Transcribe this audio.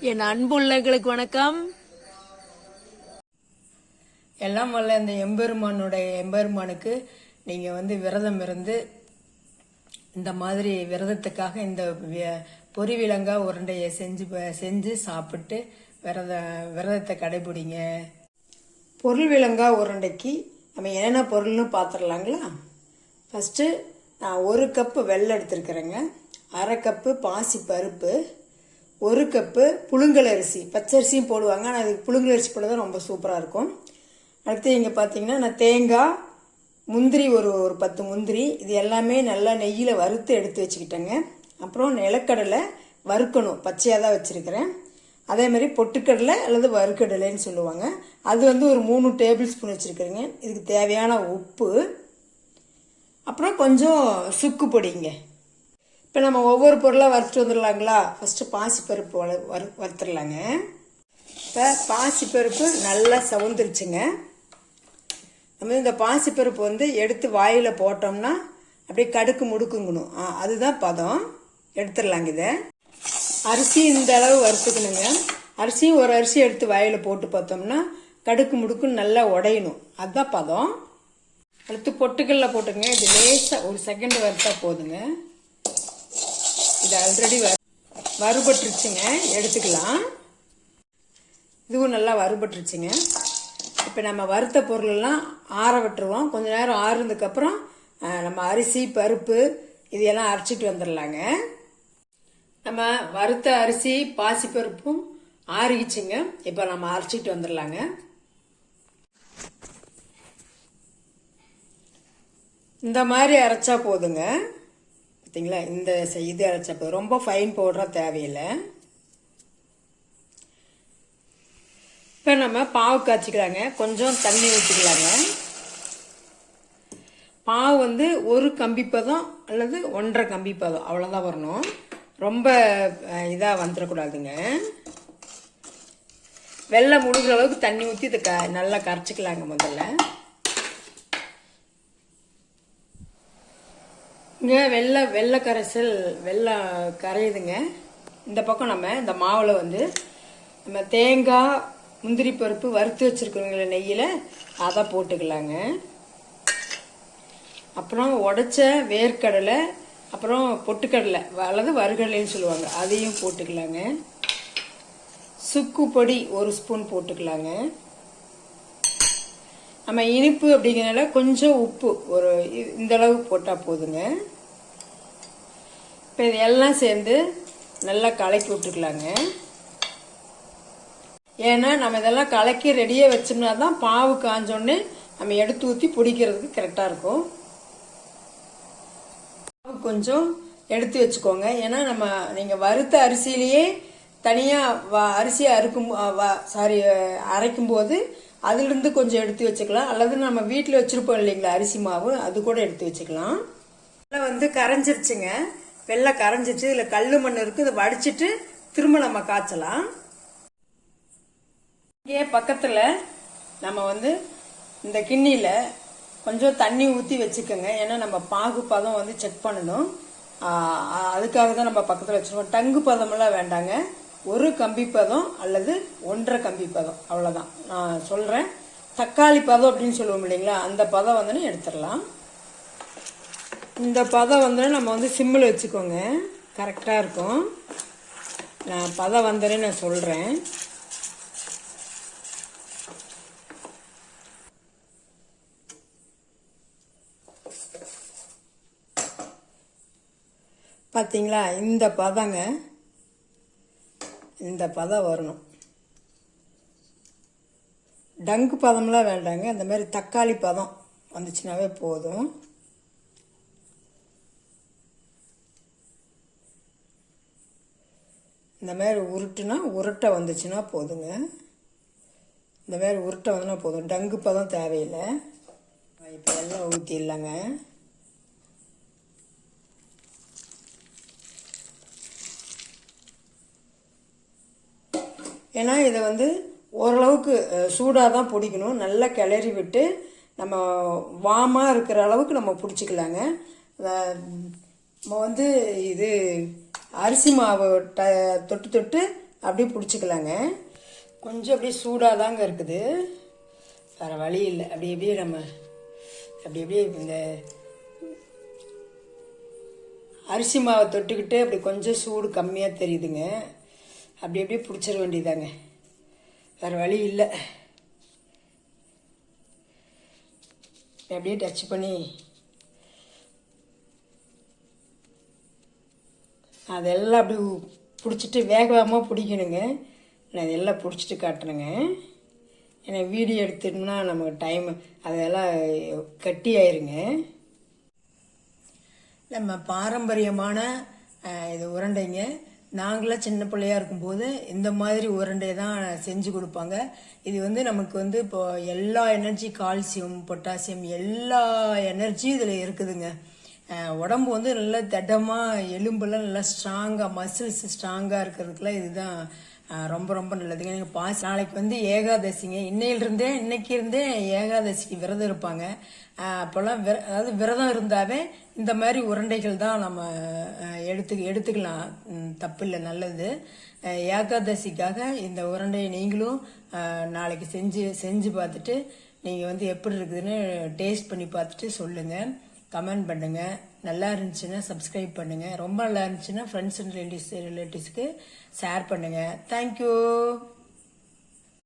என் அன்புள்ளங்களுக்கு வணக்கம். எல்லாம் வல்ல இந்த எம்பெருமானுடைய எம்பெருமானுக்கு நீங்கள் வந்து விரதம் இருந்து இந்த மாதிரி விரதத்துக்காக இந்த வி- பொரிவிலங்கா உருண்டையை செஞ்சு ப- செஞ்சு சாப்பிட்டு விரத விரதத்தை கடைபிடிங்க. பொருள் விலங்கா உருண்டைக்கு நம்ம என்னென்ன பொருள்னு பார்த்துடலாங்களா ஃபஸ்ட்டு நான் ஒரு கப்பு வெள்ளம் எடுத்துருக்குறேங்க. அரை கப்பு பாசி பருப்பு ஒரு கப்பு புழுங்கலரிசி பச்சரிசியும் போடுவாங்க ஆனால் அதுக்கு புழுங்கலரிசி போட தான் ரொம்ப சூப்பராக இருக்கும். அடுத்து இங்கே பார்த்தீங்கன்னா நான் தேங்காய் முந்திரி ஒரு ஒரு பத்து முந்திரி இது எல்லாமே நல்லா நெய்யில் வறுத்து எடுத்து வச்சுக்கிட்டேங்க. அப்புறம் நிலக்கடலை வறுக்கணும் பச்சையாக தான் வச்சுருக்கிறேன். அதே மாதிரி பொட்டுக்கடலை அல்லது வறுக்கடலைன்னு சொல்லுவாங்க. அது வந்து ஒரு மூணு டேபிள் ஸ்பூன் வச்சுருக்குறேங்க. இதுக்கு தேவையான உப்பு. அப்புறம் கொஞ்சம் சுக்கு பொடிங்க. இப்போ நம்ம ஒவ்வொரு பொருளாக வறுத்துட்டு வந்துடலாங்களா? ஃபஸ்ட்டு பாசிப்பருப்பு வள வறு வறுத்துடலாங்க. இப்போ பாசிப்பருப்பு நல்லா சவுந்துருச்சுங்க. நம்ம இந்த பாசிப்பருப்பு வந்து எடுத்து வாயில் போட்டோம்னா அப்படியே கடுக்கு முடுக்குங்கணும். ஆ, அதுதான் பதம். எடுத்துடலாங்க இதை. அரிசி இந்த அளவு வறுத்துக்கணுங்க. அரிசியும் ஒரு அரிசி எடுத்து வாயில் போட்டு பார்த்தோம்னா கடுக்கு முடுக்குன்னு நல்லா உடையணும். அதுதான் பதம். அடுத்து பொட்டுக்கல்ல போட்டுங்க இது லேசாக ஒரு செகண்ட் வறுத்தா போதுங்க. இது ஆல்ரெடி வறுபட்டுருச்சுங்க. எடுத்துக்கலாம். இதுவும் நல்லா வறுபட்டுருச்சுங்க. இப்போ நம்ம வறுத்த பொருளெல்லாம் ஆற விட்டுருவோம். கொஞ்ச நேரம் ஆறுனதுக்கப்புறம் நம்ம அரிசி பருப்பு இதையெல்லாம் அரைச்சிட்டு வந்துடலாங்க நம்ம வறுத்த அரிசி பாசி பருப்பும் ஆறிச்சுங்க இப்போ நம்ம அரைச்சிட்டு வந்துடலாங்க இந்த மாதிரி அரைச்சா போதுங்க. பார்த்தீங்களா இந்த இது அரைச்சப்போ ரொம்ப ஃபைன் பவுடராக தேவையில்லை. இப்போ நம்ம பாவு காய்ச்சிக்கலாங்க. கொஞ்சம் தண்ணி ஊற்றிக்கலாங்க பாவு வந்து ஒரு கம்பி பதம் அல்லது ஒன்றரை கம்பி பதம். அவ்வளோதான் வரணும். ரொம்ப இதாக வந்துடக்கூடாதுங்க வெள்ளை முழுகிற அளவுக்கு தண்ணி ஊற்றி இதை க நல்லா கரைச்சிக்கலாங்க முதல்ல. இங்கே வெள்ளை வெள்ளை கரைசல் வெள்ளை கரையுதுங்க இந்த பக்கம் நம்ம இந்த மாவில் வந்து நம்ம தேங்காய் முந்திரி பருப்பு வறுத்து வச்சுருக்கிறோங்கள நெய்யில் அதை போட்டுக்கலாங்க. அப்புறம் உடைச்ச வேர்க்கடலை அப்புறம் பொட்டுக்கடலை அல்லது வறுகடலைன்னு சொல்லுவாங்க அதையும் போட்டுக்கலாங்க. சுக்கு பொடி ஒரு ஸ்பூன் போட்டுக்கலாங்க. நம்ம இனிப்பு அப்படிங்கிறனால கொஞ்சம் உப்பு ஒரு இந்த அளவு போட்டால் போதுங்க. இப்போ இது எல்லாம் சேர்ந்து நல்லா கலக்கி விட்டுக்கலாங்க. ஏன்னா நம்ம இதெல்லாம் கலக்கி ரெடியாக வச்சோம்னா தான் பாவு காஞ்சோடனே நம்ம எடுத்து ஊற்றி பிடிக்கிறதுக்கு கரெக்டாக இருக்கும். பாவு கொஞ்சம் எடுத்து வச்சுக்கோங்க. ஏன்னா நம்ம நீங்கள் வறுத்த அரிசியிலேயே தனியாக வ அரிசியை அறுக்கும் சாரி அரைக்கும் போது அதிலிருந்து கொஞ்சம் எடுத்து வச்சுக்கலாம். அல்லது நம்ம வீட்டில் வச்சுருப்போம் இல்லைங்களா அரிசி மாவு அது கூட எடுத்து வச்சுக்கலாம். வெள்ளை வந்து கரைஞ்சிருச்சுங்க. வெள்ளை கரைஞ்சிச்சு இதில் கல் மண் இருக்குது இதை வடிச்சிட்டு திரும்ப நம்ம காய்ச்சலாம். இங்கே பக்கத்தில் நம்ம வந்து இந்த கிண்ணியில் கொஞ்சம் தண்ணி ஊற்றி வச்சுக்கோங்க. ஏன்னா நம்ம பாகு பதம் வந்து செக் பண்ணணும். அதுக்காக தான் நம்ம பக்கத்தில் வச்சுருக்கோம். டங்கு பதமெல்லாம் வேண்டாங்க. ஒரு கம்பி பதம் அல்லது ஒன்றரை கம்பி பதம். அவ்வளோதான் நான் சொல்கிறேன் தக்காளி பதம் அப்படின்னு சொல்லுவோம் இல்லைங்களா? அந்த பதம் வந்து எடுத்துடலாம். இந்த பதம் வந்து நம்ம வந்து சிம்மில் வச்சுக்கோங்க. கரெக்டாக இருக்கும். நான் பதம் வந்தேன்னு நான் சொல்கிறேன் பார்த்தீங்களா இந்த பதங்க இந்த பதம் வரணும். டங்கு பதம்லாம் வேண்டாங்க. இந்த மாதிரி தக்காளி பதம் வந்துச்சுனாவே போதும். இந்த மாதிரி உருட்டுனா உருட்டை வந்துச்சுன்னா போதுங்க. இந்த மாதிரி உருட்டை வந்துனா போதும். டங்கு பதம் தேவையில்லை. இப்போ எல்லாம் ஊற்றிடலாங்க ஏன்னா இதை வந்து ஓரளவுக்கு சூடாக தான் பிடிக்கணும். நல்லா கிளறி விட்டு நம்ம வாமாக இருக்கிற அளவுக்கு நம்ம பிடிச்சிக்கலாங்க. நம்ம வந்து இது அரிசி மாவு ட தொட்டு தொட்டு அப்படியே பிடிச்சிக்கலாங்க. கொஞ்சம் அப்படியே சூடாக தாங்க இருக்குது. வேறு வழி இல்லை. அப்படி அப்படியே நம்ம அப்படி அப்படியே இந்த அரிசி மாவை தொட்டுக்கிட்டு அப்படி கொஞ்சம் சூடு கம்மியாக தெரியுதுங்க. அப்படி அப்படியே பிடிச்சிட வேண்டியதாங்க. வேறு வழி இல்லை. அப்படியே டச் பண்ணி அதெல்லாம் அப்படி பிடிச்சிட்டு வேகமாக பிடிக்கணுங்க. நான் அதெல்லாம் பிடிச்சிட்டு காட்டுறேங்க ஏன்னா வீடியோ எடுத்துட்டோம்னா நமக்கு டைம் அதெல்லாம் கட்டி ஆயிருங்க. நம்ம பாரம்பரியமான இது உருண்டைங்க. நாங்களாம் சின்ன பிள்ளையா இருக்கும்போது இந்த மாதிரி உருண்டை தான் செஞ்சு கொடுப்பாங்க. இது வந்து நமக்கு வந்து இப்போ எல்லா எனர்ஜி கால்சியம் பொட்டாசியம் எல்லா எனர்ஜியும் இதில் இருக்குதுங்க. உடம்பு வந்து நல்லா திடமாக எலும்பெல்லாம் நல்லா ஸ்ட்ராங்காக மசில்ஸ் ஸ்ட்ராங்காக இருக்கிறதுக்குலாம் இதுதான் ரொம்ப ரொம்ப நல்லதுங்க நீங்கள் பாஸ் நாளைக்கு வந்து ஏகாதசிங்க. இன்னையிலிருந்தே இன்னைக்கு இருந்தே ஏகாதசிக்கு விரதம் இருப்பாங்க. அப்போல்லாம் விர அதாவது விரதம் இருந்தாவே இந்த மாதிரி உருண்டைகள் தான் நம்ம எடுத்து எடுத்துக்கலாம். தப்பு தப்பில்லை நல்லது. ஏகாதசிக்காக இந்த உருண்டையை நீங்களும் நாளைக்கு செஞ்சு செஞ்சு பார்த்துட்டு நீங்கள் வந்து எப்படி இருக்குதுன்னு டேஸ்ட் பண்ணி பார்த்துட்டு சொல்லுங்கள் கமெண்ட் பண்ணுங்கள் நல்லா இருந்துச்சுன்னா சப்ஸ்கிரைப் பண்ணுங்கள் ரொம்ப நல்லா இருந்துச்சுன்னா ஃப்ரெண்ட்ஸ் அண்ட் ரிலேட்டிவ்ஸ் ரிலேட்டிவ்ஸ்க்கு ஷேர் பண்ணுங்கள் தேங்க்யூ